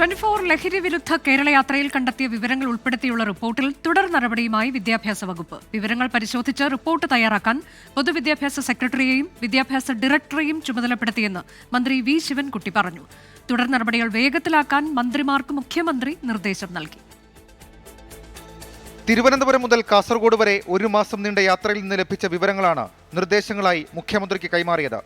Twenty four ലഹരി വിരുദ്ധ കേരള യാത്രയിൽ കണ്ടെത്തിയ വിവരങ്ങൾ ഉൾപ്പെടുത്തിയുള്ള റിപ്പോർട്ടിൽ തുടർ നടപടിയുമായി വിദ്യാഭ്യാസ വകുപ്പ്. വിവരങ്ങൾ പരിശോധിച്ച് റിപ്പോർട്ട് തയ്യാറാക്കാൻ പൊതുവിദ്യാഭ്യാസ സെക്രട്ടറിയെയും വിദ്യാഭ്യാസ ഡയറക്ടറെയും ചുമതലപ്പെടുത്തിയെന്ന് മന്ത്രി വി. ശിവൻകുട്ടി പറഞ്ഞു. തുടർ നടപടികൾ വേഗത്തിലാക്കാൻ മന്ത്രിമാർക്ക് മുഖ്യമന്ത്രി നിർദ്ദേശം നൽകി. തിരുവനന്തപുരം മുതൽ കാസർഗോഡ് വരെ ഒരു മാസം നീണ്ട യാത്രയിൽ നിന്ന് ലഭിച്ച വിവരങ്ങളാണ് നിർദ്ദേശങ്ങളായി മുഖ്യമന്ത്രിക്ക് കൈമാറിയത്.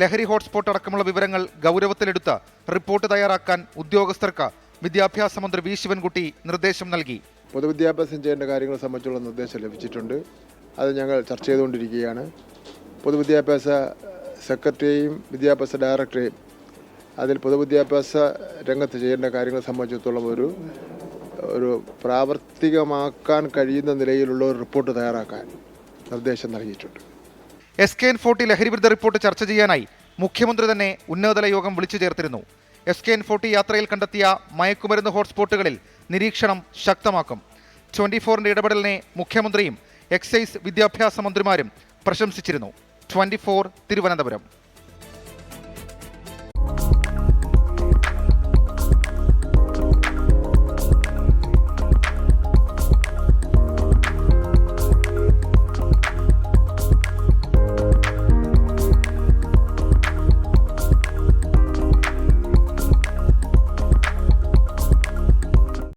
ലഹരി ഹോട്ട്സ്പോട്ട് അടക്കമുള്ള വിവരങ്ങൾ ഗൗരവത്തിലെടുത്ത് റിപ്പോർട്ട് തയ്യാറാക്കാൻ ഉദ്യോഗസ്ഥർക്ക് വിദ്യാഭ്യാസ മന്ത്രി വി ശിവൻകുട്ടി നിർദ്ദേശം നൽകി. പൊതുവിദ്യാഭ്യാസം ചെയ്യേണ്ട കാര്യങ്ങളെ സംബന്ധിച്ചുള്ള നിർദ്ദേശം ലഭിച്ചിട്ടുണ്ട്. അത് ഞങ്ങൾ ചർച്ച ചെയ്തുകൊണ്ടിരിക്കുകയാണ്. പൊതുവിദ്യാഭ്യാസ സെക്രട്ടറിയെയും വിദ്യാഭ്യാസ ഡയറക്ടറെയും അതിൽ പൊതുവിദ്യാഭ്യാസ രംഗത്ത് ചെയ്യേണ്ട കാര്യങ്ങളെ സംബന്ധിച്ചിടത്തോളം ഒരു ഒരു പ്രാവർത്തികമാക്കാൻ കഴിയുന്ന നിലയിലുള്ള ഒരു റിപ്പോർട്ട് തയ്യാറാക്കാൻ നിർദ്ദേശം നൽകിയിട്ടുണ്ട്. എസ് കെ എൻ ഫോർട്ടി ലഹരി വിരുദ്ധ റിപ്പോർട്ട് ചർച്ച ചെയ്യാനായി മുഖ്യമന്ത്രി തന്നെ ഉന്നതതല യോഗം വിളിച്ചു ചേർത്തിരുന്നു. എസ് കെ എൻ ഫോർട്ടി യാത്രയിൽ കണ്ടെത്തിയ മയക്കുമരുന്ന് ഹോട്ട്സ്പോട്ടുകളിൽ നിരീക്ഷണം ശക്തമാക്കും. ട്വന്റി ഫോറിന്റെ ഇടപെടലിനെ മുഖ്യമന്ത്രിയും എക്സൈസ് വിദ്യാഭ്യാസ മന്ത്രിമാരും പ്രശംസിച്ചിരുന്നു. ട്വന്റി തിരുവനന്തപുരം.